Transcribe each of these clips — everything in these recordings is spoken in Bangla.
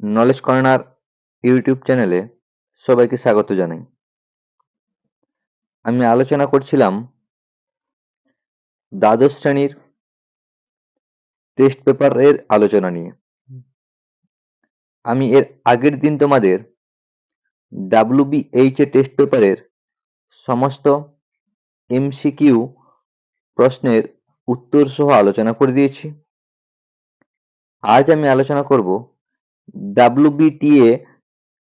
নলেজ কর্নার ইউটিউব চ্যানেলে সবাইকে স্বাগত জানাই। আমি আলোচনা করছিলাম দ্বাদশ শ্রেণির টেস্ট পেপারের আলোচনা নিয়ে। আমি এর আগের দিন তোমাদের ডাব্লিউবিএইচ এ টেস্ট পেপারের সমস্ত এমসিকিউ প্রশ্নের উত্তর সহ আলোচনা করে দিয়েছি। আজ আমি আলোচনা করব ডাব্লিউবিটিএ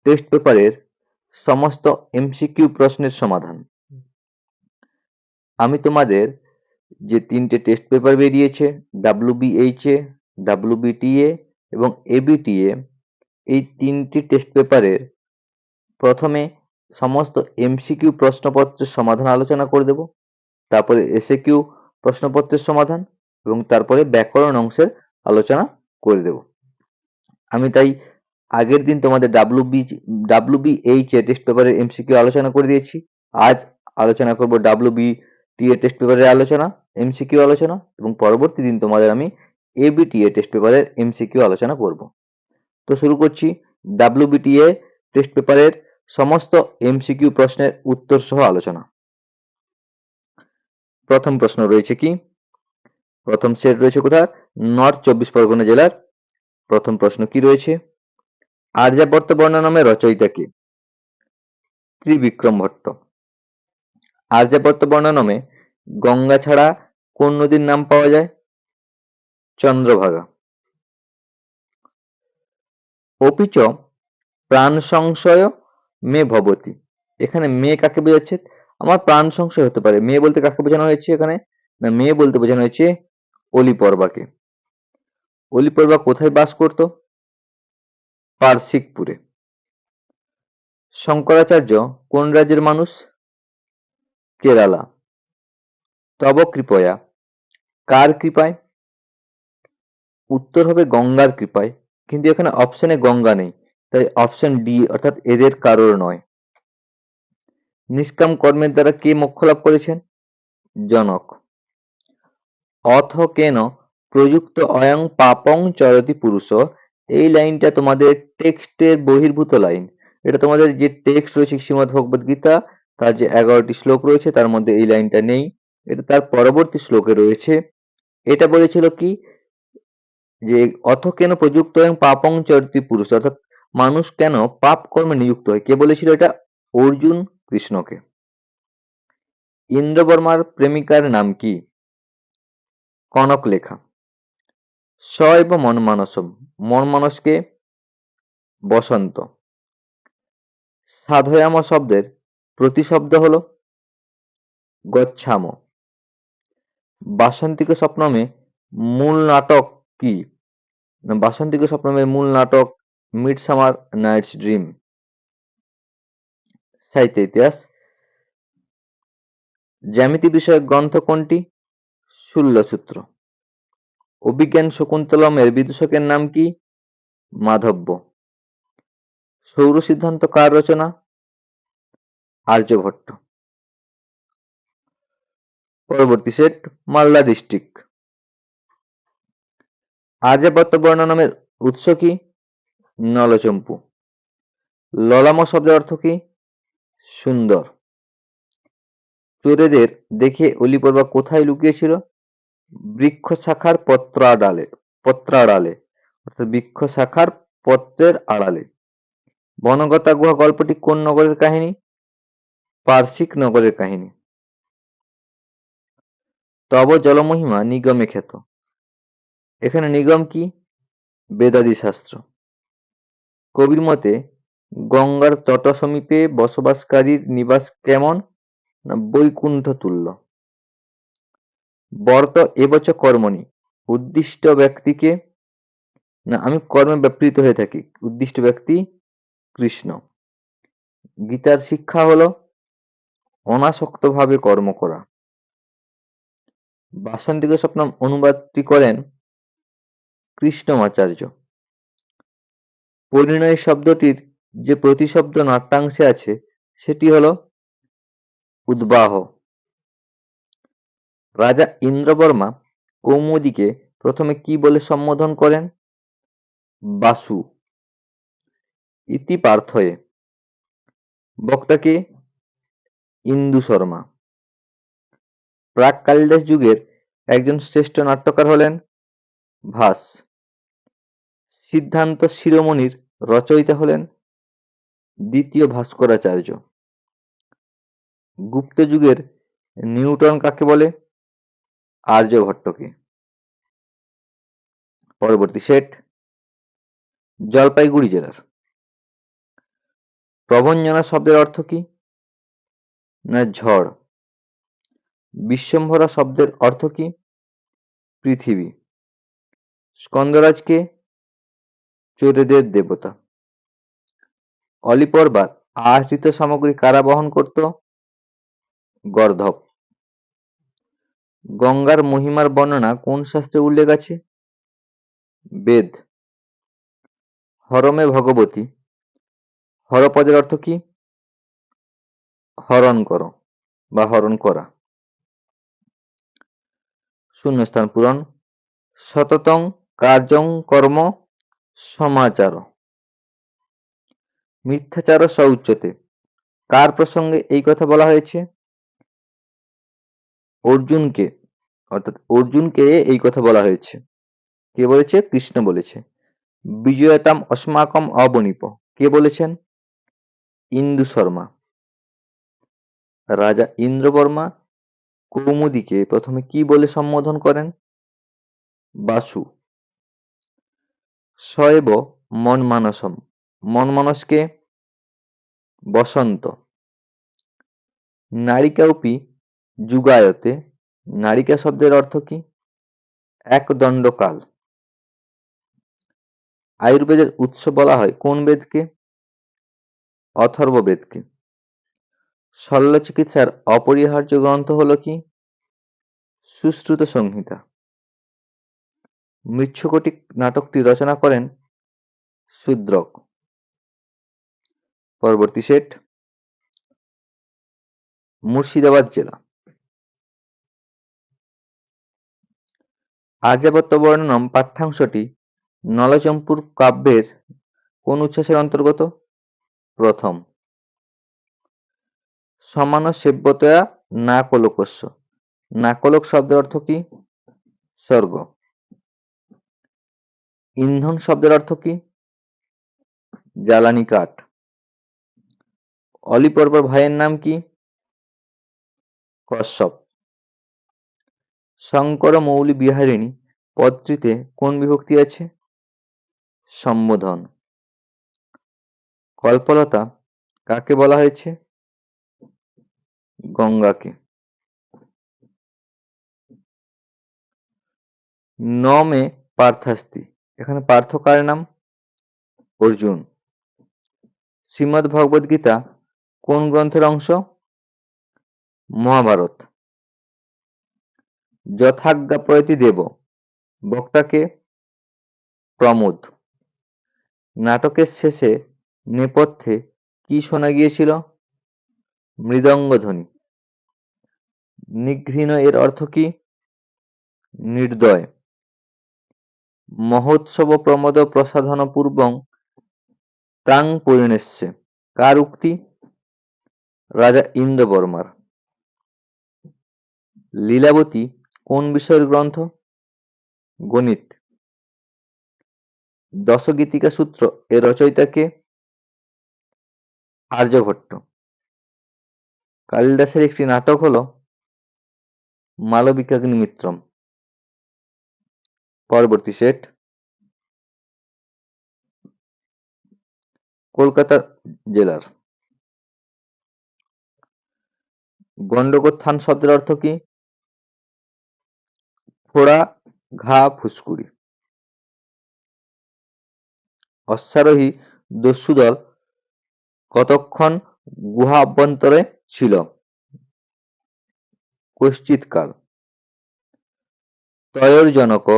টেস্ট পেপারের সমস্ত এমসিকিউ প্রশ্নের সমাধান। আমি তোমাদের যে তিনটে টেস্ট পেপার বেরিয়েছে ডাব্লিউবিএইচ এ ডাব্লিউবিটিএ এবং এবিটিএ এই তিনটি টেস্ট পেপারের প্রথমে সমস্ত এমসিকিউ প্রশ্নপত্রের সমাধান আলোচনা করে দেব, তারপরে এসএ কিউ প্রশ্নপত্রের সমাধান এবং তারপরে ব্যাকরণ অংশের আলোচনা করে দেব। আমি তাই আগের দিন তোমাদের W B W B H A test পেপারের এমসিকিউ আলোচনা করে দিয়েছি। আজ আলোচনা করব W B T A test পেপারের আলোচনা এমসিকিউ আলোচনা এবং পরবর্তী দিন তোমাদের আমি এবিটিএ টেস্ট পেপারের এমসিকিউ আলোচনা করব। তো শুরু করছি। ডাব্লিউবিটিএ টেস্ট পেপারের সমস্ত এমসিকিউ প্রশ্নের উত্তর সহ আলোচনা। প্রথম প্রশ্ন রয়েছে কি? প্রথম সেট রয়েছে কোথায়? নর্থ চব্বিশ পরগনা জেলার প্রথম প্রশ্ন কি রয়েছে? আর্যাবর্ত বর্ণ নামে রচয়িতা কে? ত্রিবিক্রম ভট্ট। আর্যাবর্ত বর্ণ নামে গঙ্গা ছাড়া কোন নদীর নাম পাওয়া যায়? চন্দ্রভাগা। অপিচ প্রাণ সংশয় মে ভবতী। এখানে মেয়ে কাকে বোঝাচ্ছে? আমার প্রাণ সংশয় হতে পারে। মেয়ে বলতে কাকে বোঝানো হয়েছে এখানে? না মেয়ে বলতে বোঝানো হয়েছে অলি পর্বাকে। অলি কোথায় বাস করত? পার্সিকপুরে শঙ্করাচার্য কোন রাজ্যের মানুষ? কেরালা। তব কৃপয়া। কার কৃপায়? উত্তর হবে গঙ্গার কৃপায়। কিন্তু এখানে অপশনে গঙ্গা নেই। তাই অপশন ডি অর্থাৎ এদের কারোর নয়। নিষ্কাম কর্মের দ্বারা কে মোক্ষ লাভ করেছেন? জনক। অথ কেন প্রযুক্ত অয়ং পাপং চরতি পুরুষ। এই লাইনটা তোমাদের টেক্সটের বহির্ভূত লাইন। এটা তোমাদের যে টেক্সট রয়েছে শ্রীমদ ভগবদ গীতা, তার যে এগারোটি শ্লোক রয়েছে, তার মধ্যে এই লাইনটা নেই। এটা তার পরবর্তী শ্লোকে রয়েছে। এটা বলেছিল কি? যে অথ কেন প্রযুক্ত এবং পাপং চরিত্রী পুরুষ? অর্থাৎ মানুষ কেন পাপ কর্মে নিযুক্ত হয়? কে বলেছিল এটা? অর্জুন কৃষ্ণকে। ইন্দ্রবর্মার প্রেমিকার নাম কি? কনক লেখা। এবং মন মন মানসকে বসন্ত। সাধয়াম শব্দের প্রতিশব্দ হলো গচ্ছাম। বাসন্তিক স্বপ্নমে মূল নাটক কি? বাসন্তিক স্বপ্নমের মূল নাটক মিড সামার নাইটস ড্রিম। সাহিত্য ইতিহাস। জ্যামিতি বিষয়ক গ্রন্থ কোনটি? শূল্যসূত্র অভিজ্ঞান শকুন্তলমের বিদূষকের নাম কি? মাধব্য। সৌর সিদ্ধান্ত কার রচনা? আর্যভট্ট। পরবর্তী সেট, মালদা ডিস্ট্রিক্ট। আর্যাবর্ত বর্ণ নামের উৎস কি? নলচম্পু। ললাম শব্দের অর্থ কি? সুন্দর। চোরেদের দেখে অলিপর্বা কোথায় লুকিয়েছিল? বৃক্ষ শাখার পত্র আড়ালে পত্র আড়ালে অর্থাৎ বৃক্ষ শাখার পত্রের আড়ালে। বনগতা গুহা গল্পটি কোন নগরের কাহিনী? পার্শ্বিক নগরের কাহিনী। তব জলমহিমা নিগমে খ্যাত এখানে নিগম কি? বেদাদি শাস্ত্র। কবির মতে, গঙ্গার তট সমীপে বসবাসকারীর নিবাস কেমন? না বৈকুণ্ঠ তুল্য বর্ত এবচ কর্মণি। উদ্দিষ্ট ব্যক্তিকে, না, আমি কর্মে ব্যাপৃত হয়ে থাকি। উদ্দিষ্ট ব্যক্তি কৃষ্ণ। গীতার শিক্ষা হলো অনাসক্তভাবে কর্ম করা। বাসন্তিক স্বপ্ন অনুবাদটি করেন কৃষ্ণমাচার্য। পরিণয় শব্দটির যে প্রতিশব্দ নাট্যাংশে আছে, সেটি হল উদ্বাহ। রাজা ইন্দ্রবর্মা কৌমুদীকে প্রথমে কি বলে সম্বোধন করেন? বাসু। ইতি পার্থয়ে বক্তাকে ইন্দু শর্মা। প্রাক কালিদাস যুগের একজন শ্রেষ্ঠ নাট্যকার হলেন ভাস। সিদ্ধান্ত শিরোমণির রচয়িতা হলেন দ্বিতীয় ভাস্করাচার্য। গুপ্ত যুগের নিউটন কাকে বলে? আর্যভট্টকে পরবর্তী সেট জলপাইগুড়ি জেলার। প্রভঞ্জনা শব্দের অর্থ কি? না, ঝড়। বিশ্বম্ভরা শব্দের অর্থ কি? পৃথিবী। স্কন্দরাজকে চোরেদের দেবতা। অলিপর্বার আহৃত সামগ্রী কারা বহন করত? গর্ধব। গঙ্গার মহিমার বর্ণনা কোন শাস্ত্রে উল্লেখ আছে? বেদ। হরমে ভগবতী। হরপদের অর্থ কি? হরণ করো বা হরণ করা। শূন্যস্থান পূরণ। সততং কার্যং কর্ম সমাচার। মিথ্যাচার সউচ্চতে। কার প্রসঙ্গে এই কথা বলা হয়েছে? অর্জুনকে, অর্থাৎ অর্জুনকে এই কথা বলা হয়েছে। কে বলেছে? কৃষ্ণ বলেছে। বিজয়তাম অস্মাকম অবনিপ। কে বলেছেন? ইন্দু শর্মা। রাজা ইন্দ্রবর্মা কৌমুদীকে প্রথমে কি বলে সম্বোধন করেন? বাসু। শৈব মন মানসম মন মানসকে বসন্ত। নারিকাউপি যুগায়তে নারিকা শব্দের অর্থ কি? এক দণ্ডকাল। আয়ুর্বেদের উৎস বলা হয় কোন বেদকে? অথর্ব বেদকে শল্য চিকিৎসার অপরিহার্য গ্রন্থ হলো কি? সুশ্রুত সংহিতা। মৃচ্ছকটিক নাটকটি রচনা করেন শূদ্রক। পরবর্তী সেট। মুর্শিদাবাদ জেলা। আর্যাবত্য বর্ণনম পাঠ্যাংশটি নলচম্পুর কাব্যের কোন উচ্ছ্বাসের অন্তর্গত? প্রথম। সমান সেব্যতয়া না কলোকস্য নাকলক শব্দের অর্থ কি? স্বর্গ। ইন্ধন শব্দের অর্থ কি? জ্বালানি কাঠ। অলিপর্বর ভাইয়ের নাম কি? কশ্যপ। শঙ্কর মৌলি বিহারিণী পদটিতে কোন বিভক্তি আছে? সম্বোধন। কল্পলতা কাকে বলা হয়েছে? গঙ্গাকে। নমে পার্থাস্তি এখানে পার্থ কার নাম? অর্জুন। শ্রীমদ ভগবদ গীতা কোন গ্রন্থের অংশ? মহাভারত। যথাজ্ঞা প্রয়তি দেব। বক্তাকে প্রমোদ। নাটকের শেষে নেপথ্যে কি শোনা গিয়েছিল? মৃদঙ্গধ্বনি। নিঘৃণ এর অর্থ কি? নির্দয়। মহোৎসব প্রমোদ প্রসাধন পূর্বং তাং পরিণেস্যে কার উক্তি? রাজা ইন্দ্রবর্মার। লীলাবতী কোন বিষয়ের গ্রন্থ? গণিত। দশগীতিকা সূত্র এর রচয়িতা কে? আর্যভট্ট। কালিদাসের একটি নাটক হল মালবিকাগ্নিমিত্রম পরবর্তী সেট। কলকাতা জেলার। গণ্ডগোত্থান শব্দের অর্থ কি? ফোড়া ঘা, ফুসকুড়ি। অশ্বারোহী দস্যুদল কতক্ষণ গুহা অভ্যন্তরে ছিল? কশ্চিৎকাল তয়োর্জনক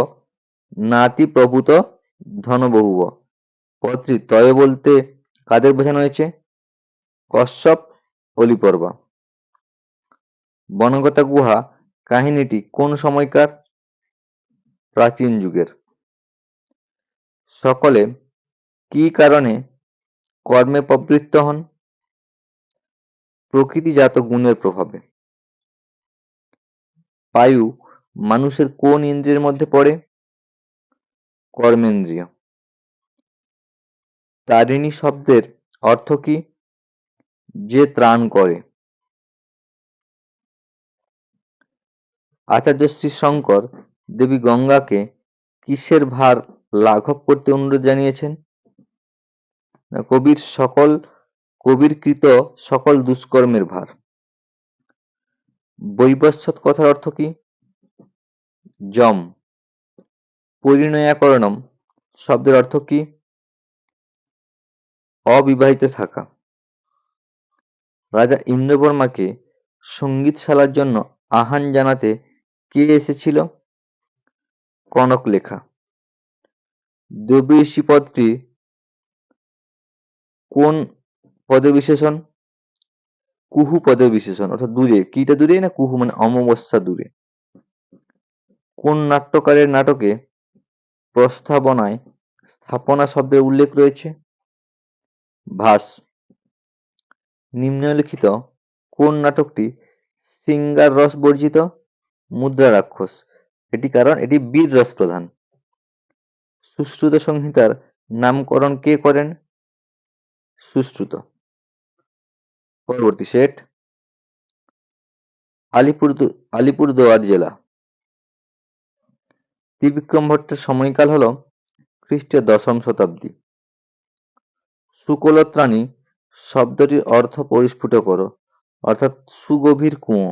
নাতি প্রভূত ধনবহুব। পত্রী তয় বলতে কাদের বোঝানো হয়েছে? কশ্যপ, অলিপর্বা। বনগতা গুহা, কাহিনীটি কোন সময়কার? প্রাচীন যুগের। সকলে কি কারণে কর্মে প্রবৃত্ত হন? প্রকৃতিজাত গুণের প্রভাবে। বায়ু মানুষের কোন ইন্দ্রিয়ের মধ্যে পড়ে? কর্মেন্দ্রিয়। তারিণী শব্দের অর্থ কি? যে ত্রাণ করে। আচার্য শ্রী শঙ্কর দেবী গঙ্গাকে কিসের ভার লাঘব করতে অনুরোধ জানিয়েছেন? কবির সকল কবির কৃত সকল দুষ্কর্মের ভার। বৈবস্বত কথার অর্থ কি? যম, পরিণয়াকরণম শব্দের অর্থ কি? অবিবাহিত থাকা। রাজা ইন্দ্রবর্মাকে সঙ্গীতশালার জন্য আহ্বান জানাতে কে এসেছিল? কনক লেখা। দেবীষী পদটি কোন পদে বিশেষণ? কুহু পদে বিশেষণ, অর্থাৎ দূরে। কিটা দূরে না কুহু? মানে অমাবস্যা দূরে। কোন নাট্যকারের নাটকে প্রস্তাবনায় স্থাপনা শব্দের উল্লেখ রয়েছে? ভাস নিম্নলিখিত কোন নাটকটি সিঙ্গার রস বর্জিত? মুদ্রা রাক্ষস। এটি কারণ, এটি বীর রস প্রধান সুশ্রুত সংহিতার নামকরণ কে করেন? সুশ্রুত। পরবর্তী সেট। আলিপুর আলিপুরদুয়ার জেলা। ত্রিবিক্রম ভট্টের সময়কাল হল খ্রিস্টীয় দশম শতাব্দী। সুকলত্রাণী শব্দটির অর্থ পরিস্ফুট করো অর্থাৎ সুগভীর কুঁয়ো।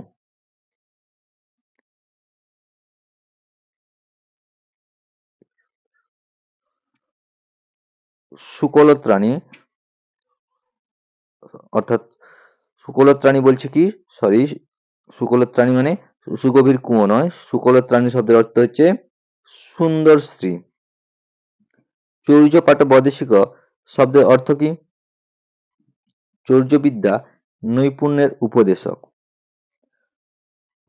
সুকলত্রাণী অর্থাৎ সুকলত্রাণী বলছে কি? সরি সুকলত্রাণী মানে সুগভীর কুঁয়ো নয়। সুকলত্রাণী শব্দের অর্থ হচ্ছে সুন্দর স্ত্রী। চৌর্য পাঠ বৈদেশিক শব্দের অর্থ কি? চৌর্যবিদ্যা নৈপুণ্যের উপদেশক।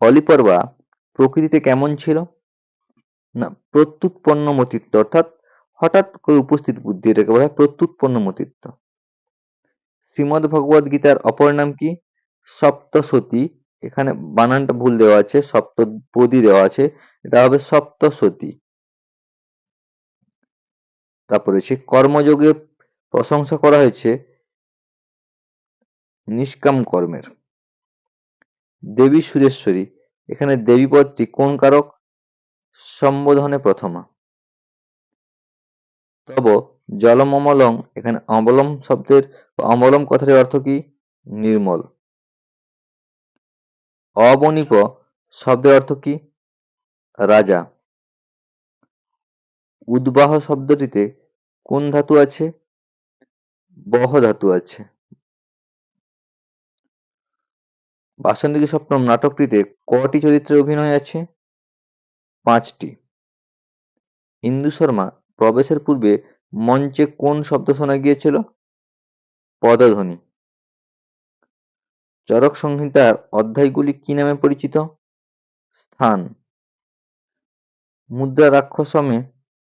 অলিপর্বা প্রকৃতিতে কেমন ছিল? না প্রত্যুৎপন্ন মতিত্ব অর্থাৎ হঠাৎ করে উপস্থিত বুদ্ধি এটাকে বলা হয় প্রত্যুৎপন্ন মতিত্ব শ্রীমদ ভগবত গীতার অপর নাম কি? সপ্তসতী। এখানে বানানটা ভুল দেওয়া আছে, সপ্তপদী দেওয়া আছে। এটা হবে সপ্তসতী। তারপরে হচ্ছে কর্মযোগে প্রশংসা করা হয়েছে নিষ্কাম কর্মের। দেবী সুরেশ্বরী। এখানে দেবী পদটি কোন কারক? সম্বোধনে প্রথমা। তব জলম অমলং এখানে অমলম শব্দের অমলম কথাটির অর্থ কি? নির্মল। অবনিপ শব্দের অর্থ কি? রাজা। উদ্বাহ শব্দটিতে কোন ধাতু আছে? বহ ধাতু আছে। বাসন্তী সপ্তম নাটকটিতে কটি চরিত্রে অভিনয় আছে? পাঁচটি। ইন্দু শর্মা প্রবেশের পূর্বে মঞ্চে কোন শব্দ শোনা গিয়েছিল? পদধ্বনি। চরক সংহিতার অধ্যায়গুলি কি নামে পরিচিত? স্থান। মুদ্রা রাক্ষসমে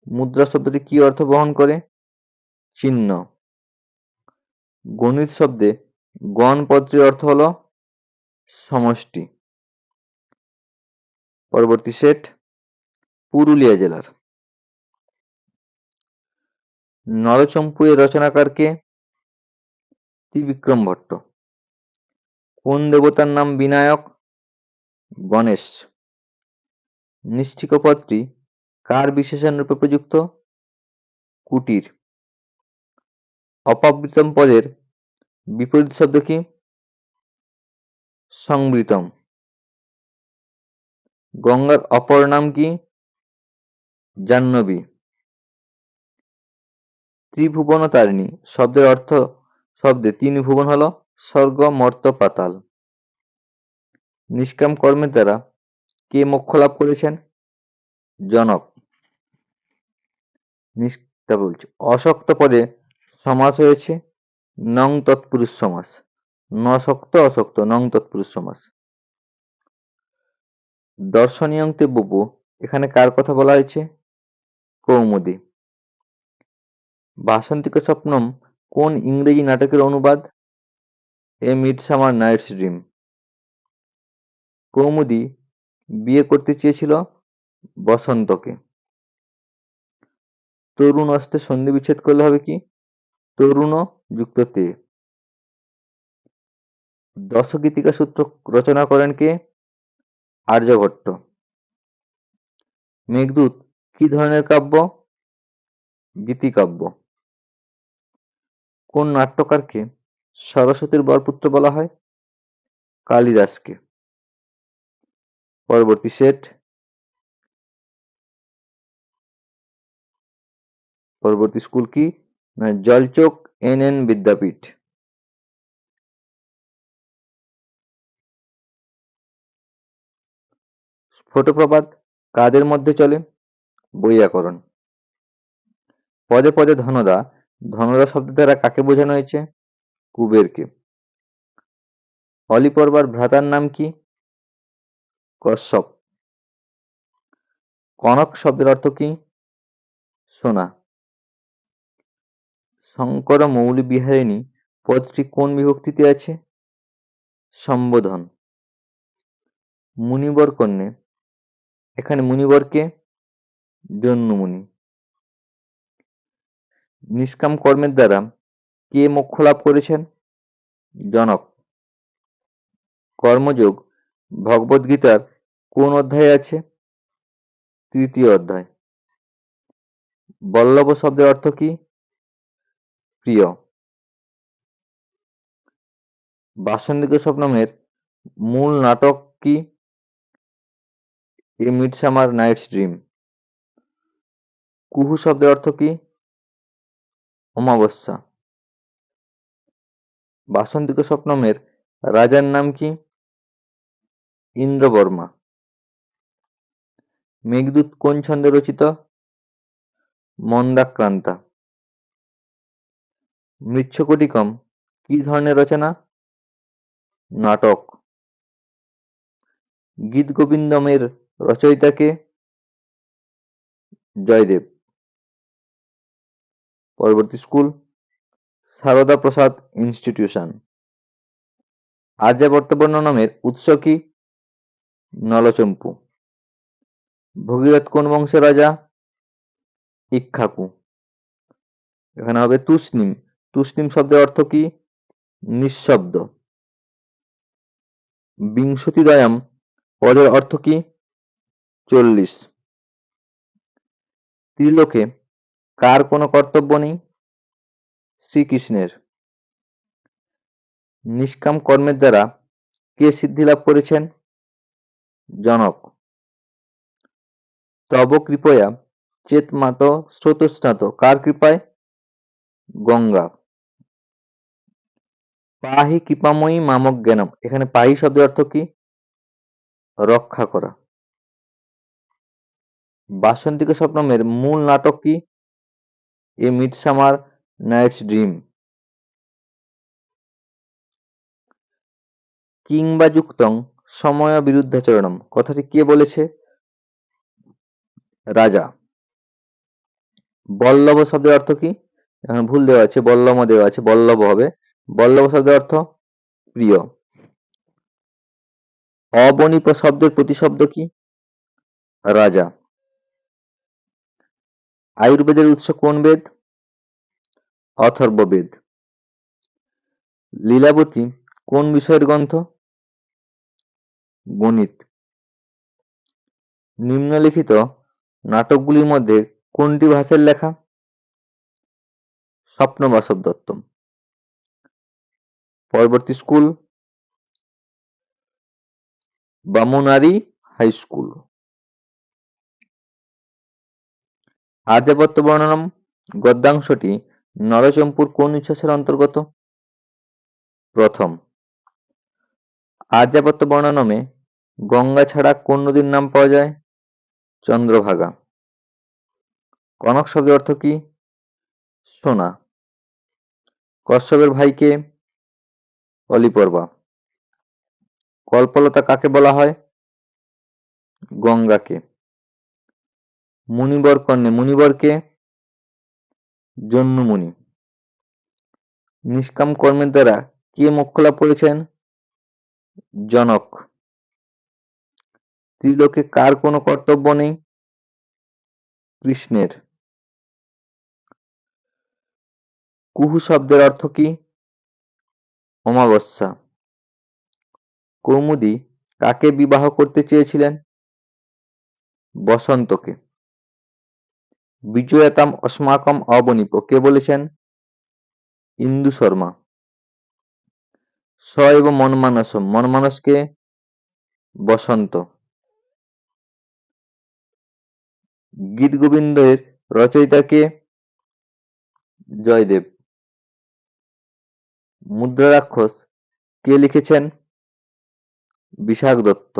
মুদ্রা শব্দটি কি অর্থ বহন করে? চিহ্ন। গণিত শব্দে গণ পদটির অর্থ হলো সমষ্টি। পরবর্তী সেট, পুরুলিয়া জেলার। নরচম্পু এর রচনাকার কে ত্রিবিক্রম ভট্ট। কোন দেবতার নাম বিনায়ক? গণেশ। নিশ্চিক পদটি কার বিশেষণ রূপে প্রযুক্ত? কুটির। অপাবৃতম পদের বিপরীত শব্দ কি? সংবৃতম। গঙ্গার অপর নাম কি? জাহ্নবী। ত্রিভুবন তারিণী শব্দের অর্থ শব্দে তিন ভুবন হলো, স্বর্গ, মর্ত, পাতাল। নিষ্কাম কর্মের দ্বারা কে মোক্ষ লাভ করেছেন? জনক। বলছে, অশক্ত পদে সমাস হয়েছে, নং তৎপুরুষ সমাস। নশক্ত, অশক্ত, নং তৎপুরুষ সমাস। দর্শনীয়ংতে বুবু, এখানে কার কথা বলা হয়েছে? কৌমুদী। বাসন্তিক স্বপ্নম, কোন ইংরেজি নাটকের অনুবাদ? A Midsummer Night's Dream. Kaumudi বিয়ে করতে চেয়েছিল বসন্তকে। তরুণ অস্ত্রে সন্ধি বিচ্ছেদ করলে হবে কি? তরুণ যুক্ত তে। দশগীতিকা সূত্র রচনা করেন কে? আর্যভট্ট। মেঘদূত, কি ধরনের কাব্য? গীতিকাব্য। কোন নাট্যকারকে সরস্বতীর বরপুত্র বলা হয়? কালিদাসকে। পরবর্তী সেট। পরবর্তী স্কুল কি? না, জলচোক এন এন বিদ্যাপীঠ। ফটোপ্রপাত কাদের মধ্যে চলে? বৈয়াকরণ পদে পদে ধনদা ধনদা শব্দ দ্বারা কাকে বোঝানো হয়েছে? কুবেরকে। অলিপর্বার ভ্রাতার নাম কি? কশ্যপ। কনক শব্দের অর্থ কি? সোনা। শঙ্কর মৌলি বিহারিণী পদটি কোন বিভক্তিতে আছে? সম্বোধন। মুনিবর কন্যে। এখানে মুনিবরকে জন্মমুনি নিষ্কাম কর্মের দ্বারা কে মোক্ষ লাভ করেছেন? জনক। কর্মযোগ ভগবদ্গীতার কোন অধ্যায়ে আছে? তৃতীয় অধ্যায়। বল্লভ শব্দের অর্থ কি? প্রিয়। বাসন্তিক স্বপ্নমের মূল নাটক কি? A Midsummer Night's Dream. কুহু শব্দের অর্থ কি? অমাবস্যা। বাসন্তিক স্বপ্নমের রাজার নাম কি? ইন্দ্রবর্মা। মেঘদূত কোন ছন্দে রচিত? মন্দাক্রান্তা। মৃচ্ছকটিকম কি ধরনের রচনা? নাটক। গীত গোবিন্দমের রচয়িতাকে জয়দেব। পরবর্তী স্কুল, সারদা প্রসাদ ইনস্টিটিউশন। আর্যাবর্ত নামের উৎস কি? নলচম্পু। ভগীরথ কোন বংশের রাজা? ইক্ষাকু। এখানে হবে তুসনিম তুসনিম শব্দের অর্থ কি? নিঃশব্দ। বিংশতিদয়াম পদের অর্থ কি? চল্লিশ। ত্রিলোকে কার কোনো কর্তব্য নেই? শ্রীকৃষ্ণের। নিষ্কাম কর্মের দ্বারা কে সিদ্ধি লাভ করেছেন? জনক। তব কৃপয়া চেতমাত স্রোতস্নাত। কার কৃপায়? গঙ্গা। পাহি কৃপাময়ী মামক জ্ঞানম এখানে পাহি শব্দের অর্থ কি? রক্ষা করা। বাসন্তিক স্বপ্নমের মূল নাটক কি? এ মিডসামার নাইটস ড্রিম কিংবা যুক্তং সময় বিরুদ্ধাচরণম। কথাটি কে বলেছে? রাজা। বল্লভ শব্দের অর্থ কি? এখন ভুল দেওয়া আছে, বল্লভ দেওয়া আছে, বল্লভ হবে। বল্লভ শব্দের অর্থ প্রিয়। অবনিপ শব্দের প্রতিশব্দ কি? রাজা। আয়ুর্বেদের উৎস কোন বেদ? অথর্ববেদ। লীলাবতী কোন বিষয়ের গ্রন্থ? গণিত। নিম্নলিখিত নাটকগুলির মধ্যে কোনটি ভাষার লেখা? স্বপ্নবাসব দত্ত। পরবর্তী school. Bamunari high school. Aryavarta বর্ণনম গদ্যাংশটি নরচম্পুর কোন উচ্ছ্বাসের অন্তর্গত? প্রথম। আর্যাবর্ত বর্ণনমে গঙ্গা ছাড়া কোন নদীর নাম পাওয়া যায়? চন্দ্রভাগা। কনক শব্দের অর্থ কি? সোনা। কশ্যপের ভাইকে অলিপর্বা। কল্পলতা কাকে বলা হয়? গঙ্গাকে। মুনিবর কন্যে মুনিবরকে জন্মুমুনি নিষ্কাম কর্মের দ্বারা কে মোক্ষ লাভ করেছেন? জনক। ত্রিলোকে কার কোনো কর্তব্য নেই? কৃষ্ণের। কুহু শব্দের অর্থ কি? অমাবস্যা। কৌমুদি কাকে বিবাহ করতে চেয়েছিলেন? বসন্তকে। বিজয়তাম অস্মাকম অবনিপ কে বলেছেন? ইন্দু শর্মা। স এবং মনমানস। মনমানসকে বসন্ত। গীত গোবিন্দের রচয়িতাকে জয়দেব। মুদ্রা রাক্ষস কে লিখেছেন? বিশাখ দত্ত।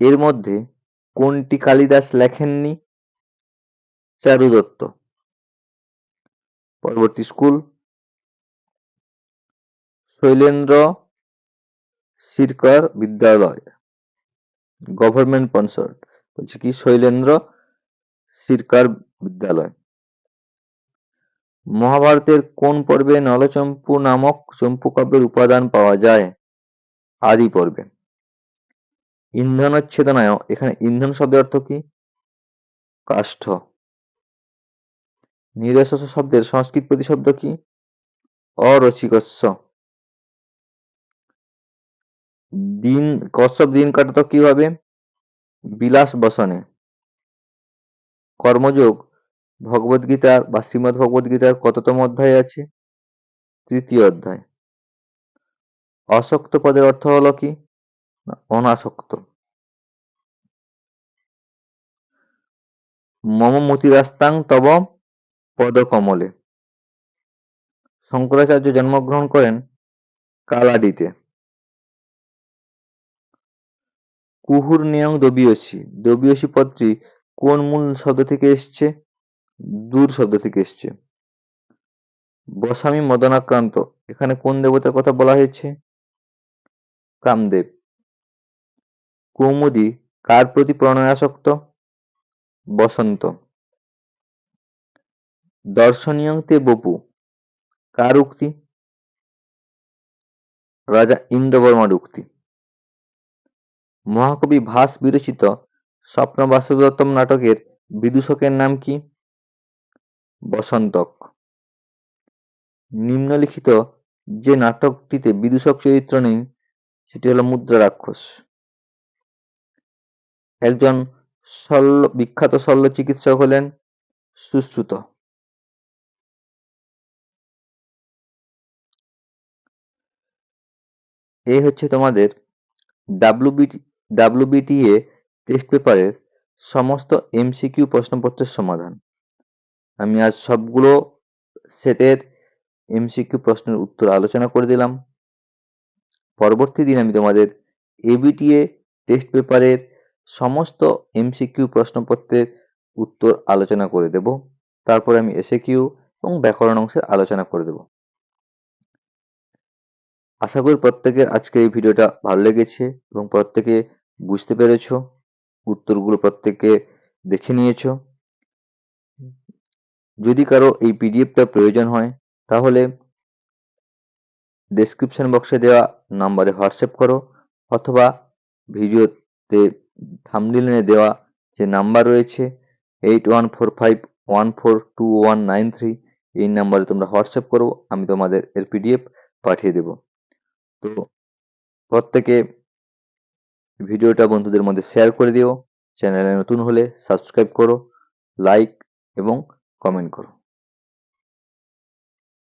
এর মধ্যে কোনটি কালিদাস লেখেননি? চারু দত্ত। পরবর্তী স্কুল। শৈলেন্দ্র সিরকার বিদ্যালয়। Government sponsored. বলছে কি? শৈলেন্দ্র সিরকার বিদ্যালয়। মহাভারতের কোন পর্বে নলচম্পু নামক চম্পু কাব্যের উপাদান পাওয়া যায়? আদি পর্বে। ইন্ধনচ্ছেদনায় এখানে ইন্ধন শব্দের অর্থ কি? কাষ্ঠ। নিরসস শব্দের সংস্কৃত প্রতিশব্দ কি? অরসিকস্য। দিন কশ্যপ দিন কাটাতো কীভাবে? বিলাস বসনে। কর্মযোগ ভগবদ্গীতার বা শ্রীমদ ভগবদ্গীতার কততম অধ্যায় আছে? তৃতীয় অধ্যায়। অশক্ত পদের অর্থ হলো কি? অনাসক্ত। মম মতিরাস্তাং তব পদকমলে। শঙ্করাচার্য জন্মগ্রহণ করেন কালাডিতে। কুহুর নিয়ং দবিয়সী। দবিয়সী পদটি কোন মূল শব্দ থেকে এসছে? দূর শব্দ থেকে এসছে। বসামি মদনাক্রান্ত। এখানে কোন দেবতার কথা বলা হয়েছে? কামদেব। কৌমুদি কার প্রতি প্রণয়াসক্ত? বসন্ত। দর্শনীয়ং তে বপু। কার উক্তি? রাজা ইন্দ্রবর্মার উক্তি। মহাকবি ভাস বিরচিত স্বপ্ন বাসুদত্তম নাটকের বিদূষকের নাম কি? বসন্তক। নিম্নলিখিত যে নাটকটিতে বিদূষক চরিত্র নেই, সেটি হলো মুদ্রা রাক্ষস। একজন শল্য বিখ্যাত শল্য চিকিৎসক হলেন সুশ্রুত। এই হচ্ছে তোমাদের ডাব্লিউবিটি ডাব্লিউবিটিএ টেস্ট পেপারের সমস্ত এমসিকিউ প্রশ্নপত্রের সমাধান। আমি আজ সবগুলো সেটের এমসিকিউ প্রশ্নের উত্তর আলোচনা করে দিলাম। পরবর্তী দিন আমি তোমাদের এবিটিএ টেস্ট পেপারের সমস্ত এমসিকিউ প্রশ্নপত্রের উত্তর আলোচনা করে দেব। তারপরে আমি এসে কিউ এবং ব্যাকরণ অংশের আলোচনা করে দেব। আশা করি প্রত্যেকের আজকে এই ভিডিওটা ভালো লেগেছে এবং প্রত্যেকে বুঝতে পেরেছ, উত্তরগুলো প্রত্যেকে দেখে নিয়েছো। যদি কারও এই পিডিএফটা প্রয়োজন হয়, তাহলে ডেসক্রিপশন বক্সে দেওয়া নাম্বারে হোয়াটসঅ্যাপ করো অথবা ভিডিওতে থামডিলে দেওয়া যে নাম্বার রয়েছে eight one four five one four two one nine three এই নাম্বারে তোমরা হোয়াটসঅ্যাপ করো, আমি তোমাদের এর পিডিএফ পাঠিয়ে দেব। তো প্রত্যেকে ভিডিওটা বন্ধুদের মধ্যে শেয়ার করে দিও চ্যানেলে নতুন হলে সাবস্ক্রাইব করো লাইক এবং কমেন্ট করো।